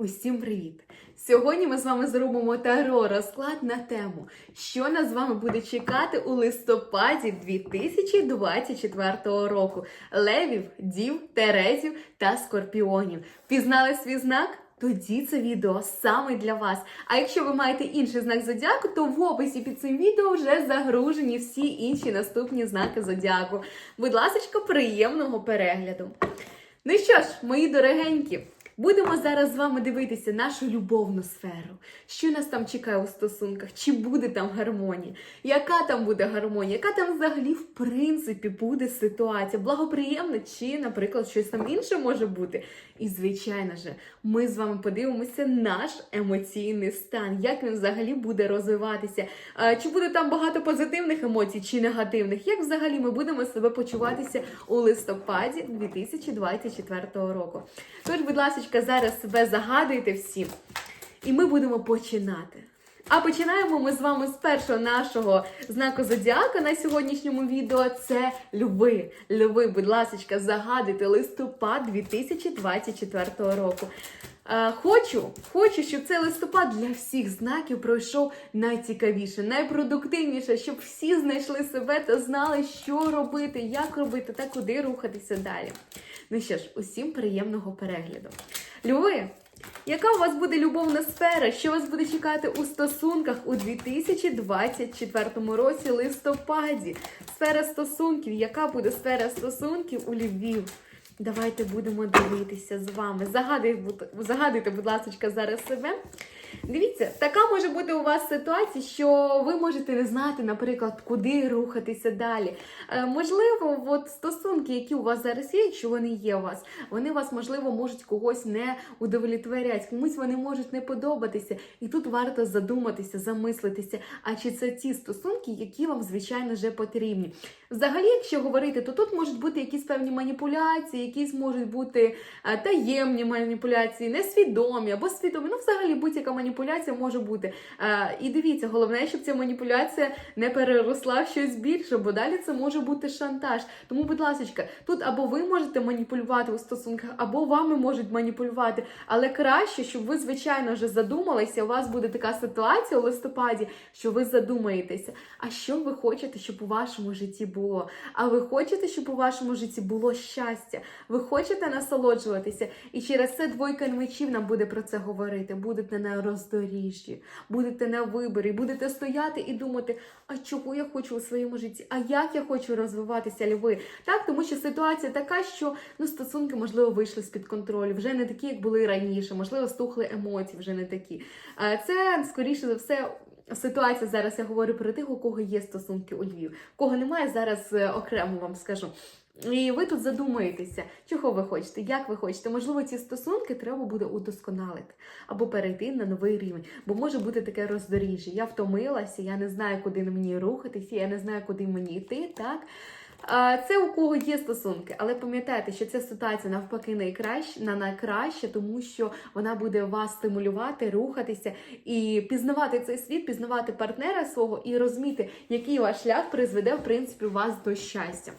Усім привіт! Сьогодні ми з вами зробимо таро розклад на тему, що нас з вами буде чекати у листопаді 2024 року. Левів, дів, терезів та скорпіонів. Пізнали свій знак? Тоді це відео саме для вас. А якщо ви маєте інший знак зодіаку, то в описі під цим відео вже загружені всі інші наступні знаки зодіаку. Будь ласка, приємного перегляду! Ну що ж, мої дорогенькі, будемо зараз з вами дивитися нашу любовну сферу. Що нас там чекає у стосунках? Чи буде там гармонія? Яка там буде гармонія? Яка там взагалі в принципі буде ситуація? Благоприємна чи, наприклад, щось там інше може бути? І, звичайно же, ми з вами подивимося наш емоційний стан, як він взагалі буде розвиватися. Чи буде там багато позитивних емоцій, чи негативних? Як взагалі ми будемо себе почуватися у листопаді 2024 року? Тож, будь ласка, зараз себе загадуйте всі, і ми будемо починати. А починаємо ми з вами з першого нашого знаку зодіака на сьогоднішньому відео. Це Льви. Льви, будь ласка, загадуйте листопад 2024 року. Хочу, хочу, щоб цей листопад для всіх знаків пройшов найцікавіше, найпродуктивніше, щоб всі знайшли себе та знали, що робити, як робити та куди рухатися далі. Ну що ж, усім приємного перегляду. Льви, яка у вас буде любовна сфера? Що вас буде чекати у стосунках у 2024 році листопаді? Сфера стосунків. Яка буде сфера стосунків у Львів? Давайте будемо дивитися з вами. Загадуйте, будь- ласка, зараз себе. Дивіться, така може бути у вас ситуація, що ви можете не знати, наприклад, куди рухатися далі. Е, можливо, от стосунки, які у вас зараз є, якщо вони є у вас, вони вас, можливо, можуть когось не удовлетворяти, комусь вони можуть не подобатися. І тут варто задуматися, замислитися, а чи це ті стосунки, які вам, звичайно, вже потрібні. Взагалі, якщо говорити, то тут можуть бути якісь певні маніпуляції, якісь можуть бути е, таємні маніпуляції, несвідомі або свідомі. Ну, взагалі, будь-яка маніпуляція може бути. Е, І дивіться, головне, щоб ця маніпуляція не переросла в щось більше, бо далі це може бути шантаж. Тому, будь ласка, тут або ви можете маніпулювати у стосунках, або вами можуть маніпулювати. Але краще, щоб ви, звичайно, вже задумалися. У вас буде така ситуація у листопаді, що ви задумаєтеся. А що ви хочете, щоб у вашому житті було? А ви хочете, щоб у вашому житті було щастя? Ви хочете насолоджуватися? І через це двойка мечів нам буде про це говорити. Будете на роздоріжжі, будете на виборі, будете стояти і думати, а чого я хочу у своєму житті? А як я хочу розвиватися, льви? Так, тому що ситуація така, що ну стосунки можливо вийшли з під контролю, вже не такі, як були раніше, можливо, стухли емоції, вже не такі. Це скоріше за все. Ситуація зараз я говорю про тих, у кого є стосунки у Львів, кого немає зараз е, окремо вам скажу. І ви тут задумаєтеся, чого ви хочете, як ви хочете. Можливо, ці стосунки треба буде удосконалити або перейти на новий рівень, бо може бути таке роздоріжжя. Я втомилася, я не знаю, куди мені рухатися, я не знаю, куди мені йти. Так це у кого є стосунки, але пам'ятайте, що ця ситуація навпаки найкраще на найкраще, тому що вона буде вас стимулювати, рухатися і пізнавати цей світ, пізнавати партнера свого і розуміти, який ваш шлях призведе в принципі вас до щастя.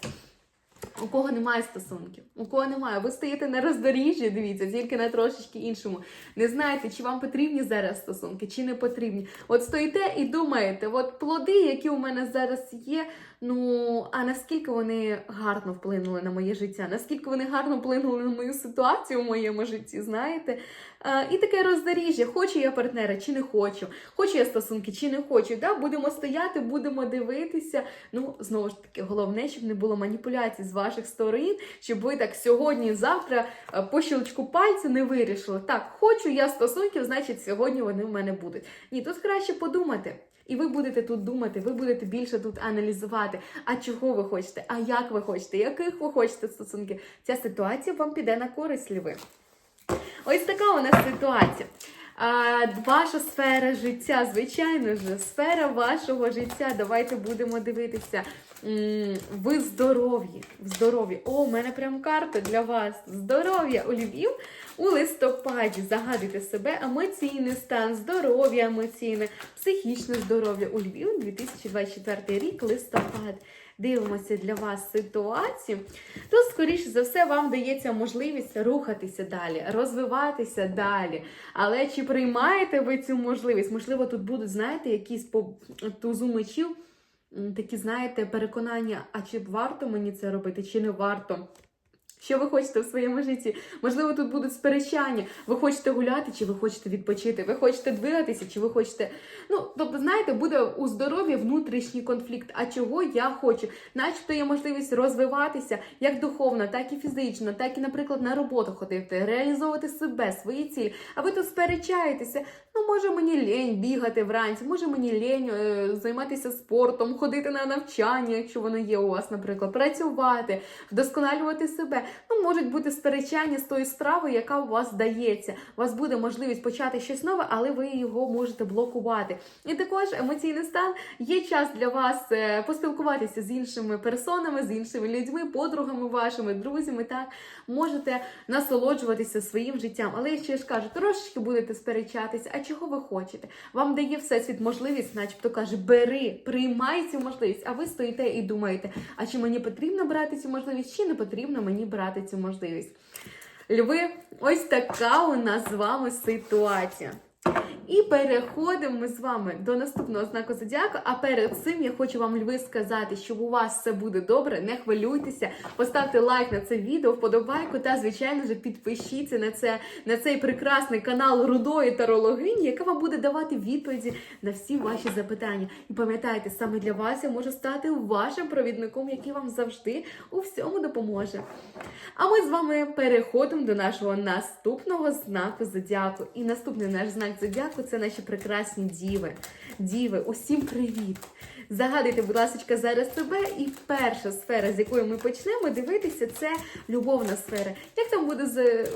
У кого немає стосунків, у кого немає, ви стоїте на роздоріжжі, дивіться, тільки на трошечки іншому. Не знаєте, чи вам потрібні зараз стосунки, чи не потрібні. От стоїте і думаєте, от плоди, які у мене зараз є, ну а наскільки вони гарно вплинули на моє життя, наскільки вони гарно вплинули на мою ситуацію у моєму житті, знаєте? А, і таке роздоріжжя, хочу я партнера, чи не хочу, хочу я стосунки, чи не хочу. Да? Будемо стояти, будемо дивитися. Ну, знову ж таки, головне, щоб не було маніпуляцій з ваших сторон, щоб ви так сьогодні, завтра е, по щелчку пальця не вирішили. Так, хочу я стосунків, значить, сьогодні вони в мене будуть. Ні, тут краще подумати. І ви будете тут думати, ви будете більше тут аналізувати, а чого ви хочете, а як ви хочете, яких ви хочете стосунки. Ця ситуація вам піде на користь, льви. Ось така у нас ситуація. Ваша сфера життя, звичайно ж, сфера вашого життя. Давайте будемо дивитися. Ви здорові. в здоров'ї. О, у мене прям карта для вас. Здоров'я у Львів у листопаді. Загадуйте себе, емоційний стан, здоров'я емоційне, психічне здоров'я у Львів 2024 рік, листопад. Дивимося для вас ситуацію, то, скоріше за все, вам дається можливість рухатися далі, розвиватися далі. Але чи приймаєте ви цю можливість? Можливо, тут будуть, знаєте, якісь по тузу мечів, такі, знаєте, переконання, а чи варто мені це робити, чи не варто. Що ви хочете в своєму житті? Можливо, тут будуть сперечання. Ви хочете гуляти, чи ви хочете відпочити? Ви хочете двигатися, чи ви хочете. Ну, тобто, знаєте, буде у здоров'ї внутрішній конфлікт. А чого я хочу? Начебто є можливість розвиватися як духовно, так і фізично, так і, наприклад, на роботу ходити, реалізовувати себе, свої цілі. А ви тут сперечаєтеся. Ну, може мені лінь бігати вранці, може мені лінь е, займатися спортом, ходити на навчання, якщо воно є у вас, наприклад, працювати, вдосконалювати себе. Ну, можуть бути сперечання з тою справою, яка у вас дається. У вас буде можливість почати щось нове, але ви його можете блокувати. І також емоційний стан є час для вас е, поспілкуватися з іншими персонами, з іншими людьми, подругами вашими, друзями. Так можете насолоджуватися своїм життям. Але ще ж кажу, трошечки будете сперечатися. А чого ви хочете? Вам дає всесвіт можливість, начебто каже, бери, приймай цю можливість. А ви стоїте і думаєте, а чи мені потрібно брати цю можливість, чи не потрібно мені брати цю можливість? Льви, ось така у нас з вами ситуація. І переходимо ми з вами до наступного знаку зодіаку. А перед цим я хочу вам льви сказати, що у вас все буде добре. Не хвилюйтеся, поставте лайк на це відео, вподобайку та, звичайно ж, підпишіться на це на цей прекрасний канал Рудої Тарологині, яка вам буде давати відповіді на всі ваші запитання. І пам'ятайте, саме для вас я можу стати вашим провідником, який вам завжди у всьому допоможе. А ми з вами переходимо до нашого наступного знаку зодіаку. І наступний наш знак зодіаку це наші прекрасні діви. Діви, усім привіт! Загадуйте, будь ласка, зараз себе. І перша сфера, з якої ми почнемо дивитися, це любовна сфера. Як там буде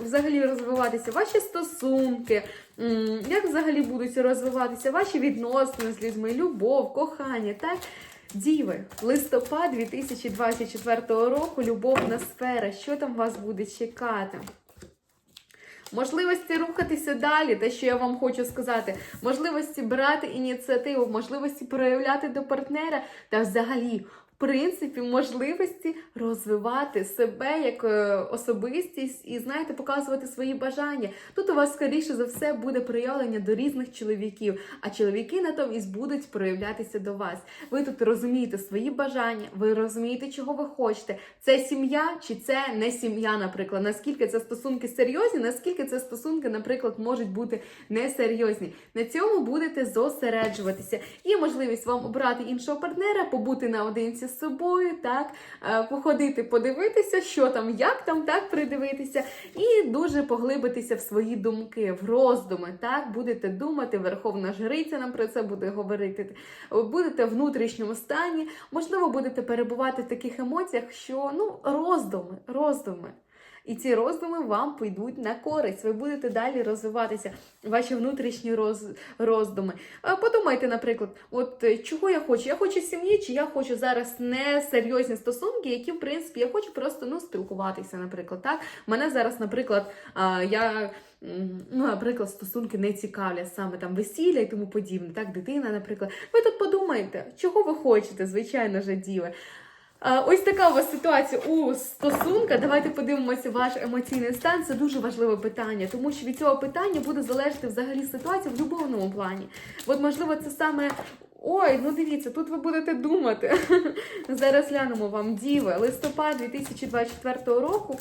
взагалі розвиватися ваші стосунки? Як взагалі будуть розвиватися ваші відносини з людьми, любов, кохання, так? Діви, листопад 2024 року, любовна сфера. Що там вас буде чекати? Можливості рухатися далі, те, що я вам хочу сказати, можливості брати ініціативу, можливості проявляти до партнера та взагалі. Принципі, можливості розвивати себе як е, особистість і, знаєте, показувати свої бажання. Тут у вас, скоріше за все, буде проявлення до різних чоловіків, а чоловіки натомість будуть проявлятися до вас. Ви тут розумієте свої бажання, ви розумієте, чого ви хочете. Це сім'я чи це не сім'я, наприклад. Наскільки це стосунки серйозні, наскільки це стосунки, наприклад, можуть бути несерйозні. На цьому будете зосереджуватися. Є можливість вам обрати іншого партнера, побути наодинці з собою, так, е, походити, подивитися, що там, як там, так, придивитися, і дуже поглибитися в свої думки, в роздуми. Так, будете думати, Верховна Жриця нам про це буде говорити. Будете в внутрішньому стані, можливо, будете перебувати в таких емоціях, що ну, роздуми, роздуми. І ці роздуми вам підуть на користь. Ви будете далі розвиватися, ваші внутрішні роз, роздуми. Подумайте, наприклад, от е, чого я хочу? Я хочу сім'ї, чи я хочу зараз не серйозні стосунки, які, в принципі, я хочу просто ну, спілкуватися, наприклад. Так? Мене зараз, наприклад, я. Ну, наприклад, стосунки не цікавлять саме там весілля і тому подібне, так, дитина, наприклад. Ви тут подумайте, чого ви хочете, звичайно ж, діви. А, Ось така у вас ситуація у стосунках. Давайте подивимося ваш емоційний стан. Це дуже важливе питання, тому що від цього питання буде залежати взагалі ситуація в любовному плані. От, можливо, це саме. Ой, ну дивіться, тут ви будете думати. Зараз глянемо вам діви. Листопад 2024 року.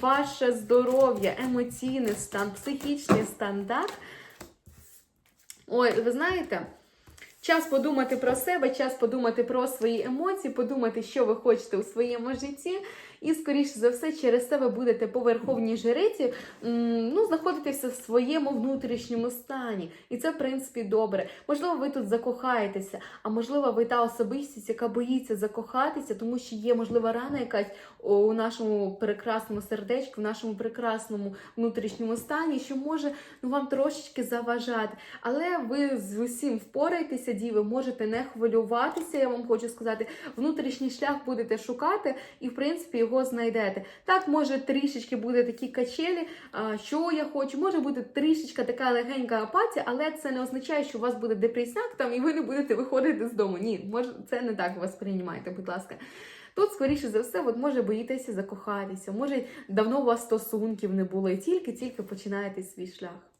Ваше здоров'я, емоційний стан, психічний стан, так? Ой, ви знаєте, час подумати про себе, час подумати про свої емоції, подумати, що ви хочете у своєму житті. І, скоріше за все, через себе будете по верховній ну, знаходитися в своєму внутрішньому стані. І це, в принципі, добре. Можливо, ви тут закохаєтеся, а можливо, ви та особистість, яка боїться закохатися, тому що є, можливо, рана якась у нашому прекрасному сердечку, в нашому прекрасному внутрішньому стані, що може ну, вам трошечки заважати. Але ви з усім впораєтеся, діви, можете не хвилюватися, я вам хочу сказати. Внутрішній шлях будете шукати, і, в принципі, його знайдете. Так, може трішечки буде такі качелі, що я хочу, може бути трішечка така легенька апатія, але це не означає, що у вас буде депресняк там і ви не будете виходити з дому. Ні, може, це не так вас приймайте, будь ласка. Тут, скоріше за все, от може боїтеся закохатися, може давно у вас стосунків не було, і тільки-тільки починаєте свій шлях.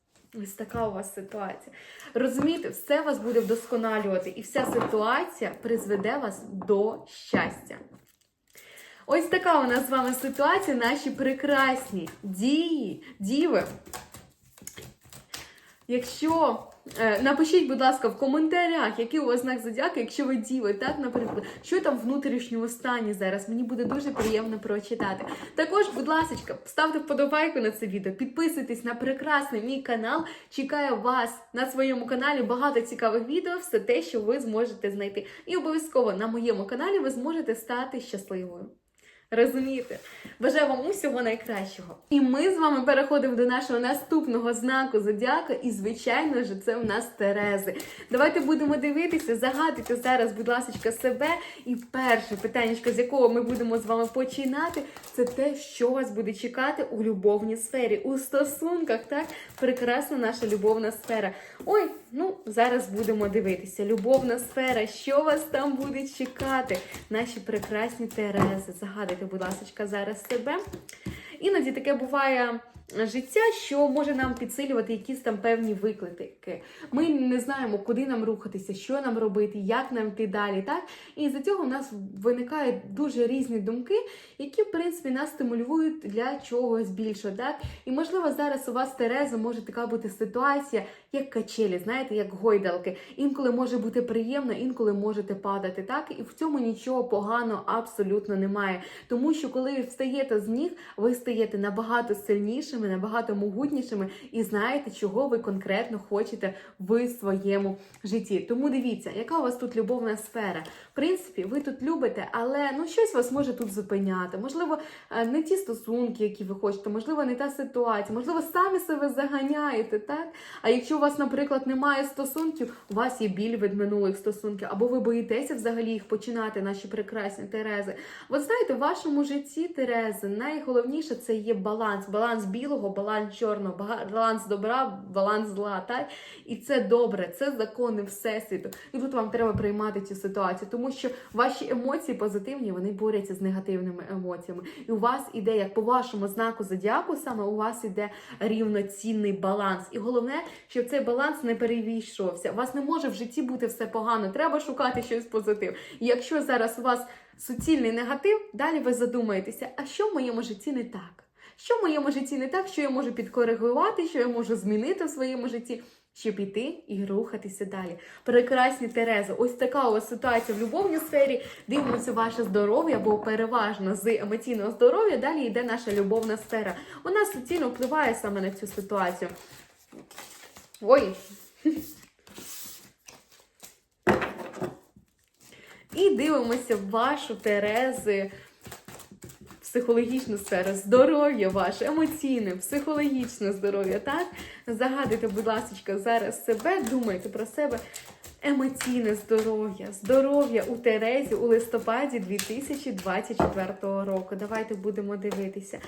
Ось така у вас ситуація. Розумієте, все вас буде вдосконалювати, і вся ситуація призведе вас до щастя. Ось така у нас з вами ситуація, наші прекрасні дії, діви. Якщо е, напишіть, будь ласка, в коментарях, який у вас знак зодіаки, якщо ви діви, так, наприклад, що там внутрішньому стані зараз. Мені буде дуже приємно прочитати. Також, будь ласка, ставте вподобайку на це відео, підписуйтесь на прекрасний мій канал. Чекаю вас на своєму каналі. Багато цікавих відео, все те, що ви зможете знайти. І обов'язково на моєму каналі ви зможете стати щасливою. Розумієте? Бажаю вам усього найкращого. І ми з вами переходимо до нашого наступного знаку зодіака, і, звичайно ж, це у нас Терези. Давайте будемо дивитися, загадуйте зараз, будь ласка, себе. І перше питання, з якого ми будемо з вами починати, це те, що вас буде чекати у любовній сфері, у стосунках. Так, прекрасна наша любовна сфера. Ой, ну зараз будемо дивитися. Любовна сфера, що вас там буде чекати? Наші прекрасні Терези. Загадуйте, будь ласка, зараз себе. Іноді таке буває життя, що може нам підсилювати якісь там певні виклики. Ми не знаємо, куди нам рухатися, що нам робити, як нам йти далі. Так? І з-за цього в нас виникають дуже різні думки, які, в принципі, нас стимулюють для чогось більшого. Так? І можливо, зараз у вас Тереза може така бути ситуація, як качелі, знаєте, як гойдалки. Інколи може бути приємно, інколи можете падати. Так? І в цьому нічого поганого абсолютно немає. Тому що коли ви встаєте з ніг, ви стаєте набагато сильнішими, набагато могутнішими і знаєте, чого ви конкретно хочете в своєму житті. Тому дивіться, яка у вас тут любовна сфера. В принципі, ви тут любите, але ну щось вас може тут зупиняти. Можливо, е, не ті стосунки, які ви хочете, можливо, не та ситуація, можливо, самі себе заганяєте, так? А якщо у вас, наприклад, немає стосунків, у вас є біль від минулих стосунків, або ви боїтеся взагалі їх починати, наші прекрасні Терези. От знаєте, в вашому житті Терези найголовніше це є баланс, баланс білого, баланс чорного, баланс добра, баланс зла. Так? І це добре, це закони всесвіту. І тут вам треба приймати цю ситуацію, тому що ваші емоції позитивні, вони борються з негативними емоціями. І у вас іде, як по вашому знаку зодіаку, саме у вас іде рівноцінний баланс. І головне, щоб цей баланс не перевійшовся. У вас не може в житті бути все погано. Треба шукати щось позитив. І якщо зараз у вас суцільний негатив, далі ви задумаєтеся, а що в моєму житті не так? Що в моєму житті не так, що я можу підкоригувати, що я можу змінити в своєму житті, щоб іти і рухатися далі. Прекрасні Терези, ось така у вас ситуація в любовній сфері. Дивимося ваше здоров'я, бо переважно з емоційного здоров'я далі йде наша любовна сфера. Вона суцільно впливає саме на цю ситуацію. Ой. І дивимося вашу Терези психологічну сферу, здоров'я ваше, емоційне, психологічне здоров'я. Так? Загадуйте, будь ласка, зараз себе, думайте про себе. Емоційне здоров'я, здоров'я у Терезі у листопаді 2024 року. Давайте будемо дивитися.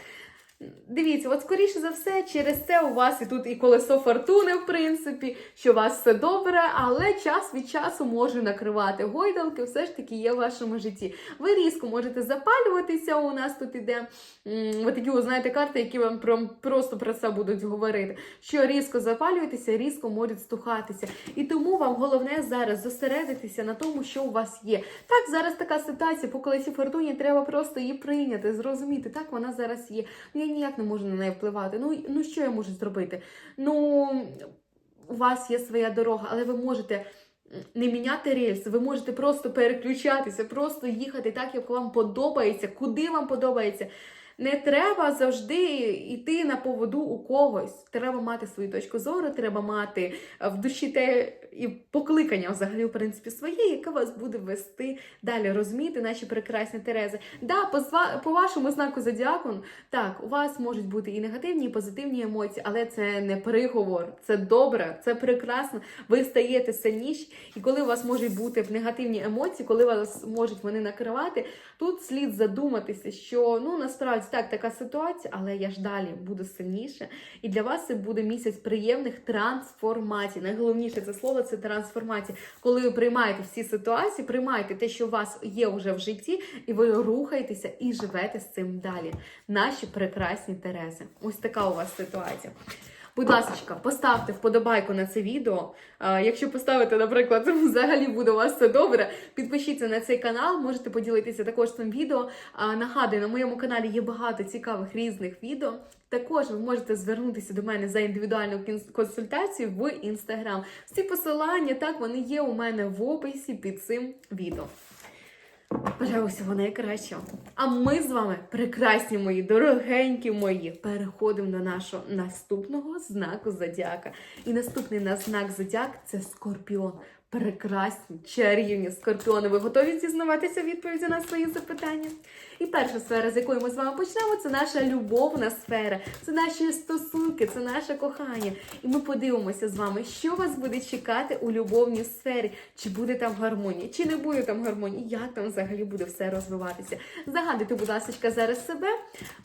Дивіться, от скоріше за все, через це у вас і тут і колесо фортуни, в принципі, що у вас все добре, але час від часу може накривати гойдалки, все ж таки є в вашому житті. Ви різко можете запалюватися. У нас тут іде от такі, знаєте, карти, які вам про, просто про це будуть говорити. Що різко запалюєтеся, різко можуть стухатися. І тому вам головне зараз зосередитися на тому, що у вас є. Так, зараз така ситуація по колесі фортуні, треба просто її прийняти, зрозуміти. Так, вона зараз є. Ніяк не можу на неї впливати. Ну, ну що я можу зробити? Ну, у вас є своя дорога, але ви можете. Не міняти рельс, ви можете просто переключатися, просто їхати так, як вам подобається, куди вам подобається. Не треба завжди йти на поводу у когось. Треба мати свою точку зору, треба мати е, в душі те і покликання взагалі, в принципі, своє, яке вас буде вести далі. Розумієте, наші прекрасні Терези. Да, по, по вашому знаку зодіаку, так, у вас можуть бути і негативні, і позитивні емоції, але це не приговор, це добре, це прекрасно. Ви стаєте сильніші, і коли у вас можуть бути негативні емоції, коли вас можуть вони накривати, тут слід задуматися, що ну насправді так, така ситуація, але я ж далі буду сильніше. І для вас це буде місяць приємних трансформацій. Найголовніше це слово це трансформація. Коли ви приймаєте всі ситуації, приймаєте те, що у вас є вже в житті, і ви рухаєтеся і живете з цим далі. Наші прекрасні Терези. Ось така у вас ситуація. Будь ласка, поставте вподобайку на це відео. Якщо поставите, наприклад, взагалі буде у вас все добре. Підпишіться на цей канал, можете поділитися також цим відео. Нагадую, на моєму каналі є багато цікавих різних відео. Також ви можете звернутися до мене за індивідуальну консультацію в інстаграм. Всі посилання так вони є у мене в описі під цим відео. Бажаю всього найкращого. А ми з вами, прекрасні мої, дорогенькі мої, переходимо до нашого наступного знаку зодіака. І наступний наш знак зодіак це скорпіон. Прекрасні, чарівні скорпіони. Ви готові дізнаватися відповіді на свої запитання? І перша сфера, з якої ми з вами почнемо, це наша любовна сфера, це наші стосунки, це наше кохання. І ми подивимося з вами, що вас буде чекати у любовній сфері. Чи буде там гармонія, чи не буде там гармонії, як там взагалі буде все розвиватися. Загадуйте, будь ласка, зараз себе.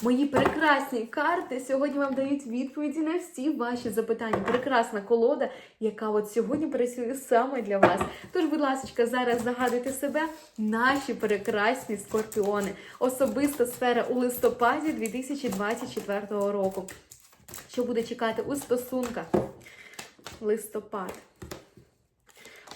Мої прекрасні карти сьогодні вам дають відповіді на всі ваші запитання. Прекрасна колода, яка от сьогодні працює саме для вас. Тож, будь ласка, зараз загадуйте себе, наші прекрасні скорпіони. Особиста сфера у листопаді 2024 року. Що буде чекати у стосунках? Листопад.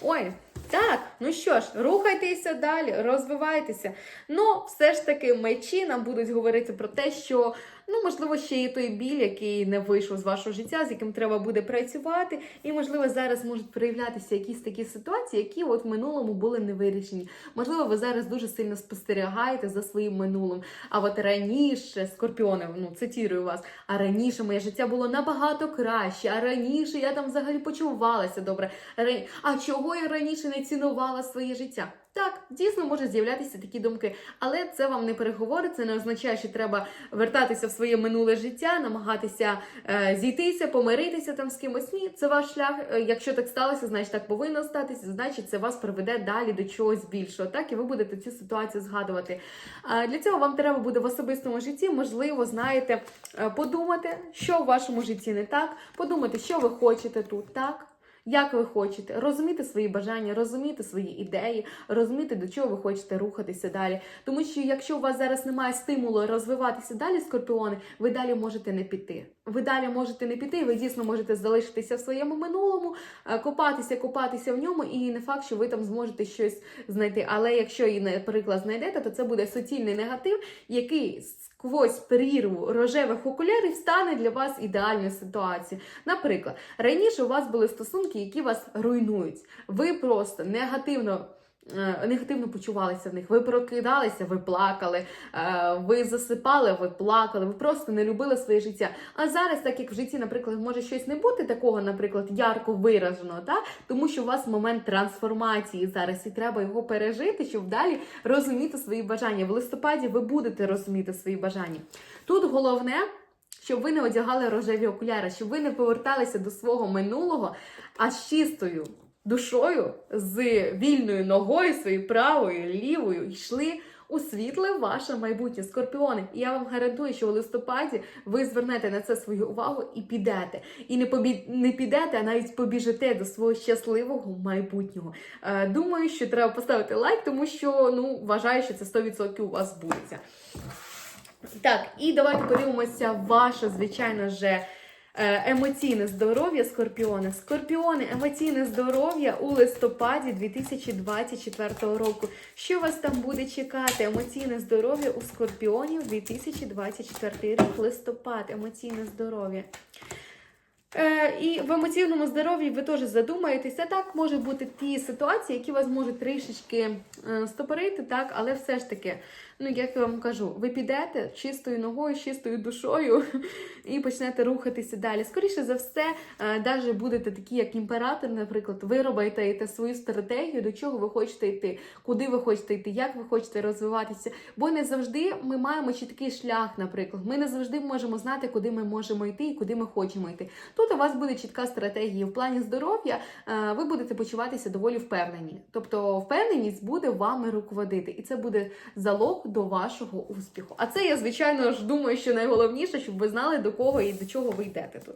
Ой, так, ну що ж, рухайтеся далі, розвивайтеся. Ну, все ж таки, мечі нам будуть говорити про те, що ну, можливо, ще є той біль, який не вийшов з вашого життя, з яким треба буде працювати. І, можливо, зараз можуть проявлятися якісь такі ситуації, які от в минулому були не вирішені. Можливо, ви зараз дуже сильно спостерігаєте за своїм минулим. А от раніше, скорпіони, ну цитірую вас, а раніше моє життя було набагато краще, а раніше я там взагалі почувалася добре. А чого я раніше не цінувала своє життя? Так, дійсно можуть з'являтися такі думки, але це вам не переговори, це не означає, що треба вертатися в своє минуле життя, намагатися е, зійтися, помиритися там з кимось. Ні, це ваш шлях. Е, Якщо так сталося, значить так повинно статися, значить це вас приведе далі до чогось більшого. Так, і ви будете цю ситуацію згадувати. А для цього вам треба буде в особистому житті, можливо, знаєте, е, подумати, що в вашому житті не так, подумати, що ви хочете тут, так. Як ви хочете розуміти свої бажання, розуміти свої ідеї, розуміти, до чого ви хочете рухатися далі. Тому що якщо у вас зараз немає стимулу розвиватися далі, скорпіони, ви далі можете не піти. Ви далі можете не піти, ви дійсно можете залишитися в своєму минулому, е, копатися, копатися в ньому, і не факт, що ви там зможете щось знайти. Але якщо і, наприклад, знайдете, то це буде суцільний негатив, який сквозь прірву рожевих окулярів стане для вас ідеальною ситуацією. Наприклад, раніше у вас були стосунки, які вас руйнують. Ви просто негативно. Е, Негативно почувалися в них. Ви прокидалися, ви плакали, е, ви засипали, ви плакали, ви просто не любили своє життя. А зараз, так як в житті, наприклад, може щось не бути такого, наприклад, ярко вираженого, та? тому що у вас момент трансформації зараз і треба його пережити, щоб далі розуміти свої бажання. В листопаді ви будете розуміти свої бажання. Тут головне. Щоб ви не одягали рожеві окуляри, щоб ви не поверталися до свого минулого, а з чистою душою, з вільною ногою, своєю правою, лівою, йшли у світле ваше майбутнє скорпіони. І я вам гарантую, що у листопаді ви звернете на це свою увагу і підете. І не побі... не підете, а навіть побіжите до свого щасливого майбутнього. Е, думаю, що треба поставити лайк, тому що ну вважаю, що це 100% у вас збудеться. Так, і давайте подивимося ваше, звичайно же. Е, Емоційне здоров'я скорпіони. Скорпіони, емоційне здоров'я у листопаді 2024 року. Що вас там буде чекати? Емоційне здоров'я у скорпіонів 2024 рік. Листопад, емоційне здоров'я. Е, і в емоційному здоров'ї ви теж задумаєтеся. Так, може бути ті ситуації, які вас можуть трішечки е, стопорити, так, але все ж таки, ну як я вам кажу, ви підете чистою ногою, чистою душою і почнете рухатися далі. Скоріше за все, е, навіть будете такі, як імператор, наприклад, ви робите свою стратегію, до чого ви хочете йти, куди ви хочете йти, як ви хочете розвиватися. Бо не завжди ми маємо чіткий шлях, наприклад. Ми не завжди можемо знати, куди ми можемо йти і куди ми хочемо йти. Тут у вас буде чітка стратегія. В плані здоров'я е, ви будете почуватися доволі впевнені. Тобто впевненість буде вами руководити, і це буде залог до вашого успіху. А це я, звичайно ж, думаю, що найголовніше, щоб ви знали, до кого і до чого ви йдете тут.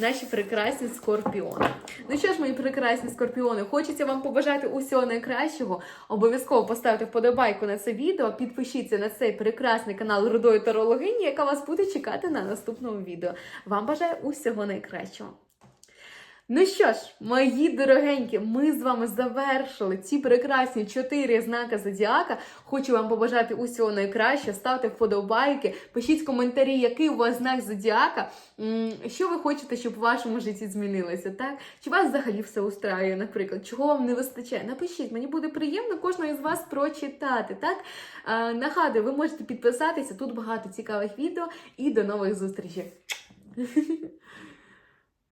Наші прекрасні скорпіони. Ну що ж, мої прекрасні скорпіони, хочеться вам побажати усього найкращого. Обов'язково поставте вподобайку на це відео, підпишіться на цей прекрасний канал Рудої Тарологині, яка вас буде чекати на наступному відео. Вам бажаю усього найкращого. Ну що ж, мої дорогенькі, ми з вами завершили ці прекрасні чотири знака зодіака. Хочу вам побажати усього найкращого. Ставте вподобайки, пишіть коментарі, який у вас знак зодіака. Що ви хочете, щоб у вашому житті змінилося? Так? Чи вас взагалі все устраює, наприклад? Чого вам не вистачає? Напишіть, мені буде приємно кожного із вас прочитати. Так? Нагадую, ви можете підписатися, тут багато цікавих відео і до нових зустрічей.